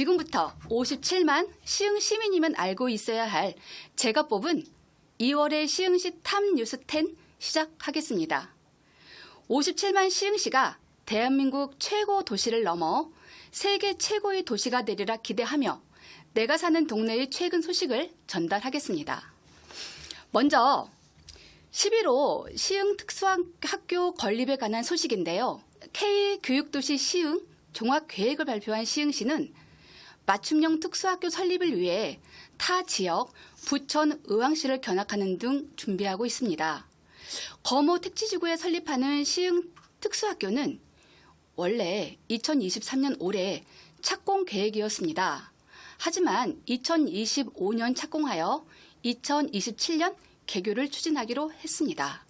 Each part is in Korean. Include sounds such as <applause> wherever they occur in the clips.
지금부터 57만 시흥 시민이면 알고 있어야 할 제가 뽑은 2월의 시흥시 탑 뉴스 10 시작하겠습니다. 57만 시흥시가 대한민국 최고 도시를 넘어 세계 최고의 도시가 되리라 기대하며 내가 사는 동네의 최근 소식을 전달하겠습니다. 먼저 11호 시흥 특수학교 건립에 관한 소식인데요. K교육도시 시흥 종합계획을 발표한 시흥시는 맞춤형 특수학교 설립을 위해 타 지역 부천 의왕시를 견학하는 등 준비하고 있습니다. 거모 택지지구에 설립하는 시흥 특수학교는 원래 2023년 올해 착공 계획이었습니다. 하지만 2025년 착공하여 2027년 개교를 추진하기로 했습니다.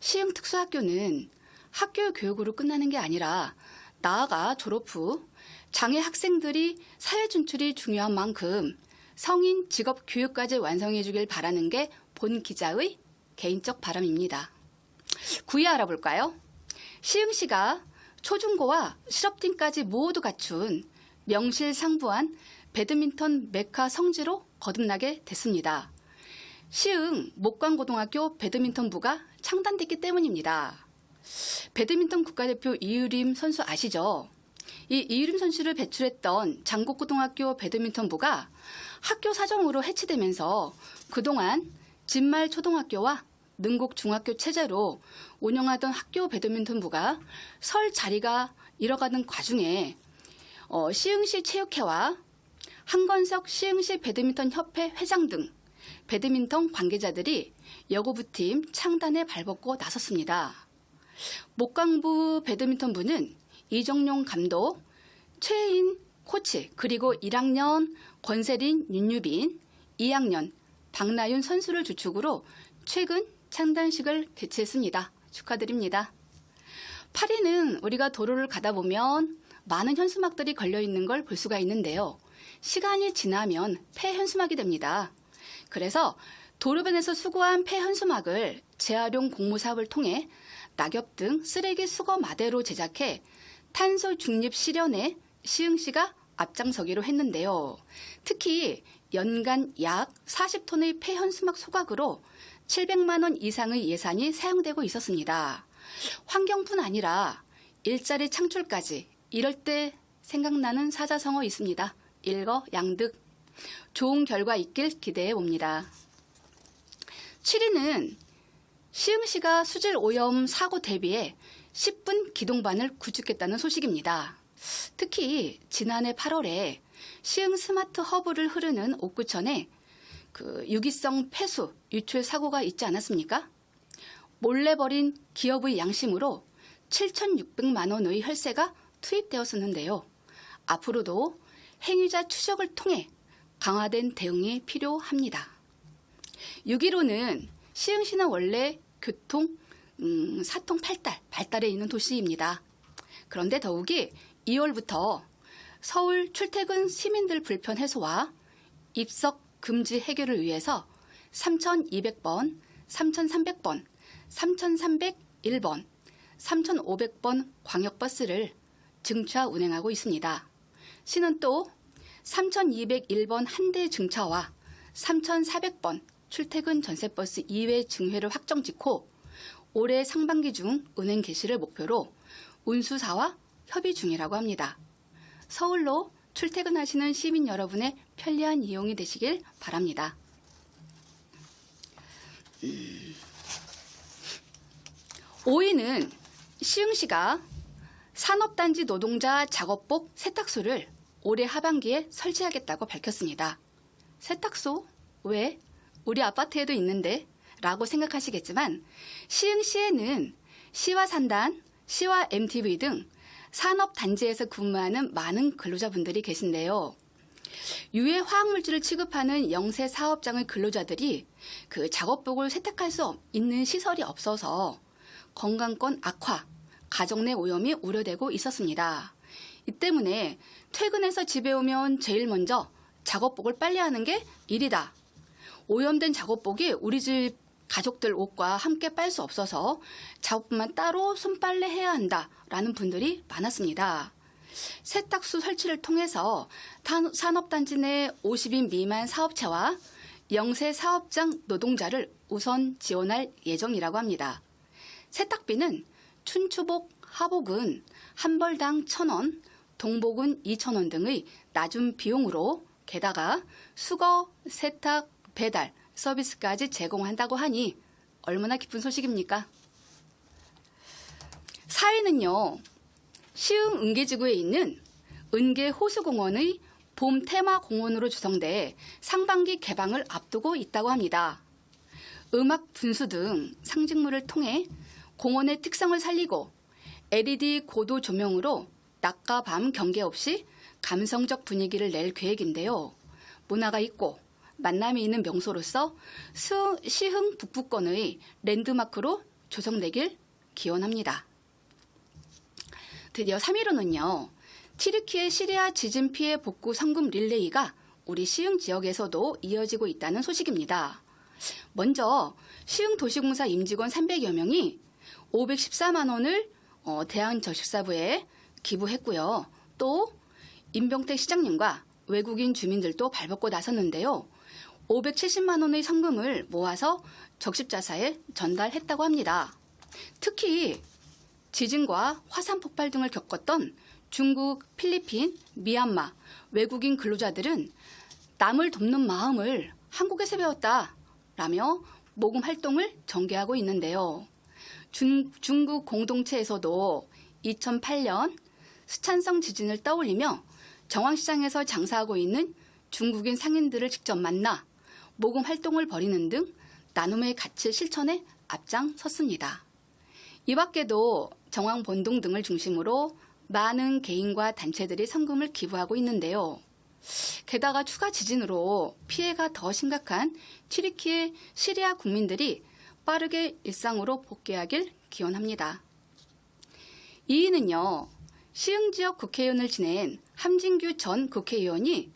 시흥 특수학교는 학교 교육으로 끝나는 게 아니라 나아가 졸업 후 장애 학생들이 사회 진출이 중요한 만큼 성인 직업 교육까지 완성해 주길 바라는 게 본 기자의 개인적 바람입니다. 구이 알아볼까요? 시흥 시가 초중고와 실업팀까지 모두 갖춘 명실상부한 배드민턴 메카 성지로 거듭나게 됐습니다. 시흥 목광고등학교 배드민턴부가 창단됐기 때문입니다. 배드민턴 국가대표 이유림 선수 아시죠? 이 이유림 선수를 배출했던 장곡고등학교 배드민턴부가 학교 사정으로 해체되면서 그동안 진말 초등학교와 능곡 중학교 체제로 운영하던 학교 배드민턴부가 설 자리가 잃어가는 과중에 어, 시흥시 체육회와 한건석 시흥시 배드민턴 협회 회장 등 배드민턴 관계자들이 여고부팀 창단에 발벗고 나섰습니다. 목광부 배드민턴부는 이정용 감독, 최인 코치, 그리고 1학년 권세린, 윤유빈, 2학년 박나윤 선수를 주축으로 최근 창단식을 개최했습니다. 축하드립니다. 파리는 우리가 도로를 가다 보면 많은 현수막들이 걸려 있는 걸 볼 수가 있는데요. 시간이 지나면 폐현수막이 됩니다. 그래서 도로변에서 수거한 폐현수막을 재활용 공모 사업을 통해 낙엽 등 쓰레기 수거 마대로 제작해 탄소 중립 실현에 시흥 시가 앞장서기로 했는데요. 특히 연간 약 40톤의 폐현수막 소각으로 700만 원 이상의 예산이 사용되고 있었습니다. 환경뿐 아니라 일자리 창출까지 이럴 때 생각나는 사자성어 있습니다. 일거 양득. 좋은 결과 있길 기대해 봅니다. 7위는 시흥시가 수질 오염 사고 대비해 10분 기동반을 구축했다는 소식입니다. 특히 지난해 8월에 시흥 스마트 허브를 흐르는 옥구천에 그 유기성 폐수 유출 사고가 있지 않았습니까? 몰래 버린 기업의 양심으로 7,600만 원의 혈세가 투입되었었는데요. 앞으로도 행위자 추적을 통해 강화된 대응이 필요합니다. 6.15는 시흥시는 원래 교통, 음, 사통 발달, 발달에 있는 도시입니다. 그런데 더욱이 2월부터 서울 출퇴근 시민들 불편 해소와 입석 금지 해결을 위해서 3,200번, 3,300번, 3,301번, 3,500번 광역버스를 증차 운행하고 있습니다. 시는 또 3,201번 한 대 증차와 3,400번 출퇴근 전세버스 2회 증회를 확정 짓고 올해 상반기 중 은행 개시를 목표로 운수사와 협의 중이라고 합니다. 서울로 출퇴근하시는 시민 여러분의 편리한 이용이 되시길 바랍니다. 5위는 시흥시가 산업단지 노동자 작업복 세탁소를 올해 하반기에 설치하겠다고 밝혔습니다. 세탁소? 왜? 우리 아파트에도 있는데? 라고 생각하시겠지만 시흥시에는 시와 산단, 시와 MTV 등 산업 단지에서 근무하는 많은 근로자분들이 계신데요. 유해 화학물질을 취급하는 영세 사업장의 근로자들이 그 작업복을 세탁할 수 있는 시설이 없어서 건강권 악화, 가정 내 오염이 우려되고 있었습니다. 이 때문에 퇴근해서 집에 오면 제일 먼저 작업복을 빨래하는 게 일이다. 오염된 작업복이 우리 집 가족들 옷과 함께 빨 수 없어서 작업복만 따로 손빨래 해야 한다라는 분들이 많았습니다. 세탁소 설치를 통해서 탄- 산업단지 내 50인 미만 사업체와 영세 사업장 노동자를 우선 지원할 예정이라고 합니다. 세탁비는 춘추복, 하복은 한 벌당 1,000원, 동복은 2,000원 등의 낮은 비용으로 게다가 수거, 세탁, 배달 서비스까지 제공한다고 하니 얼마나 기쁜 소식입니까? 사회는요, 시흥 은계지구에 있는 은계 호수공원의 봄 테마 공원으로 조성돼 상반기 개방을 앞두고 있다고 합니다. 음악 분수 등 상징물을 통해 공원의 특성을 살리고 LED 고도 조명으로 낮과 밤 경계 없이 감성적 분위기를 낼 계획인데요. 문화가 있고 만남이 있는 명소로서 수- 시흥 북부권의 랜드마크로 조성되길 기원합니다. 드디어 3위로는요. 티르키의 시리아 지진 피해 복구 성금 릴레이가 우리 시흥 지역에서도 이어지고 있다는 소식입니다. 먼저 시흥 도시공사 임직원 300여 명이 514만 원을 어, 대한저식사부에 기부했고요. 또 임병택 시장님과 외국인 주민들도 발벗고 나섰는데요. 570만 원의 성금을 모아서 적십자사에 전달했다고 합니다. 특히 지진과 화산 폭발 등을 겪었던 중국, 필리핀, 미얀마 외국인 근로자들은 남을 돕는 마음을 한국에서 배웠다 라며 모금 활동을 전개하고 있는데요. 중, 중국 공동체에서도 2008년 수찬성 지진을 떠올리며 정황시장에서 장사하고 있는 중국인 상인들을 직접 만나 모금 활동을 벌이는 등 나눔의 가치 실천에 앞장섰습니다. 이 밖에도 정황본동 등을 중심으로 많은 개인과 단체들이 성금을 기부하고 있는데요. 게다가 추가 지진으로 피해가 더 심각한 튀르키의 시리아 국민들이 빠르게 일상으로 복귀하길 기원합니다. 2위는요, 시흥 지역 국회의원을 지낸 함진규 전 국회의원이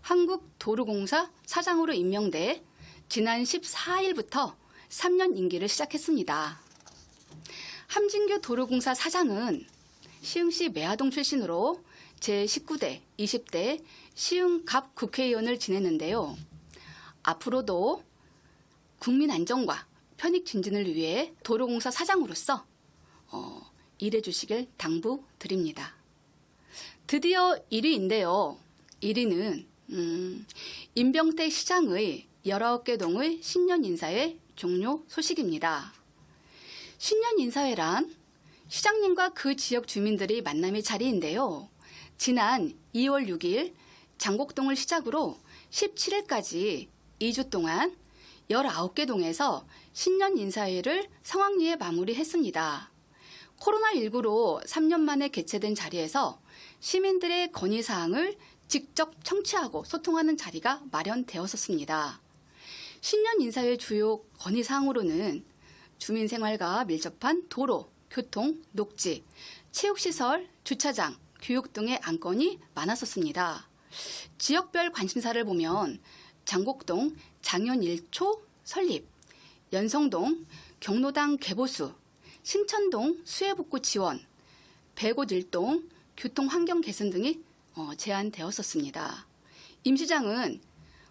한국도로공사 사장으로 임명돼 지난 14일부터 3년 임기를 시작했습니다. 함진규 도로공사 사장은 시흥시 매화동 출신으로 제19대, 20대 시흥갑 국회의원을 지냈는데요. 앞으로도 국민 안정과 편익 증진을 위해 도로공사 사장으로서 어, 일해 주시길 당부드립니다. 드디어 1위인데요. 1위는 음, 임병택 시장의 19개 동의 신년 인사회 종료 소식입니다. 신년 인사회란 시장님과 그 지역 주민들의 만남의 자리인데요. 지난 2월 6일 장곡동을 시작으로 17일까지 2주 동안 19개 동에서 신년 인사회를 성황리에 마무리했습니다. 코로나19로 3년 만에 개최된 자리에서 시민들의 건의사항을 직접 청취하고 소통하는 자리가 마련되었었습니다. 신년 인사회 주요 건의사항으로는 주민생활과 밀접한 도로, 교통, 녹지, 체육시설, 주차장, 교육 등의 안건이 많았었습니다. 지역별 관심사를 보면 장곡동 장현 1초 설립, 연성동 경로당 개보수, 신천동 수해복구 지원, 백옷 1동 교통 환경 개선 등이 어, 제안되었었습니다. 임 시장은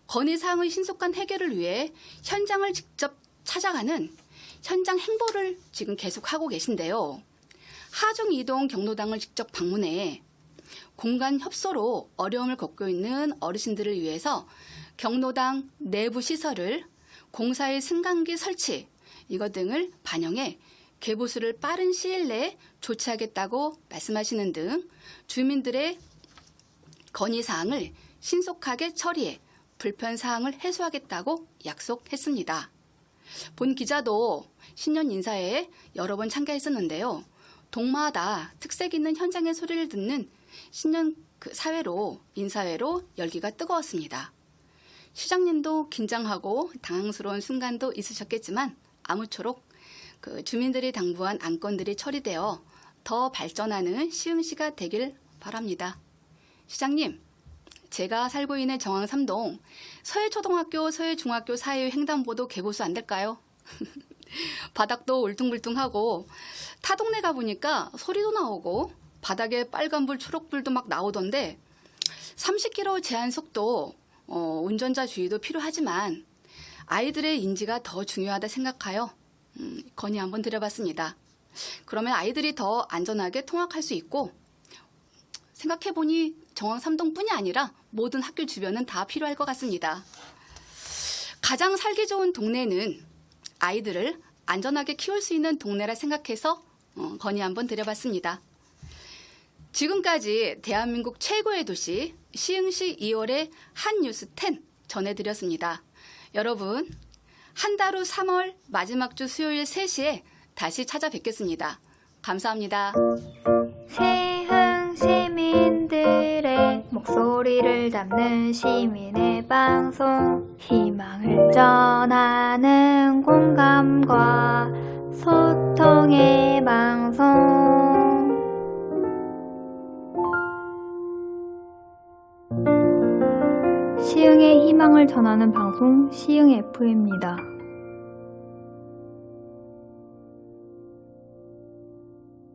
건의사항의 신속한 해결을 위해 현장을 직접 찾아가는 현장 행보를 지금 계속하고 계신데요. 하중 이동 경로당을 직접 방문해 공간 협소로 어려움을 겪고 있는 어르신들을 위해서 경로당 내부 시설을 공사의 승강기 설치 이것 등을 반영해 개보수를 빠른 시일 내에 조치하겠다고 말씀하시는 등 주민들의 건의 사항을 신속하게 처리해 불편 사항을 해소하겠다고 약속했습니다. 본 기자도 신년 인사회에 여러 번 참가했었는데요. 동마다 특색 있는 현장의 소리를 듣는 신년 그 사회로 인사회로 열기가 뜨거웠습니다. 시장님도 긴장하고 당황스러운 순간도 있으셨겠지만 아무쪼록 그 주민들이 당부한 안건들이 처리되어 더 발전하는 시흥시가 되길 바랍니다. 시장님, 제가 살고 있는 정황 3동 서해초등학교, 서해중학교 사이의 횡단보도 개보수 안 될까요? <laughs> 바닥도 울퉁불퉁하고 타 동네 가보니까 소리도 나오고 바닥에 빨간불, 초록불도 막 나오던데 30km 제한 속도 어, 운전자 주의도 필요하지만 아이들의 인지가 더 중요하다 생각하여 음, 건의 한번 드려봤습니다. 그러면 아이들이 더 안전하게 통학할 수 있고 생각해보니 정왕 3동뿐이 아니라 모든 학교 주변은 다 필요할 것 같습니다. 가장 살기 좋은 동네는 아이들을 안전하게 키울 수 있는 동네라 생각해서 어, 건의 한번 드려봤습니다. 지금까지 대한민국 최고의 도시 시흥시 2월의 한 뉴스 10 전해드렸습니다. 여러분, 한 달 후 3월 마지막 주 수요일 3시에 다시 찾아뵙겠습니다. 감사합니다. 세흥 시민들의 목소리를 담는 시민의 방송 희망을 전하는 공감과 소통 시흥의 희망을 전하는 방송 시흥 FM입니다.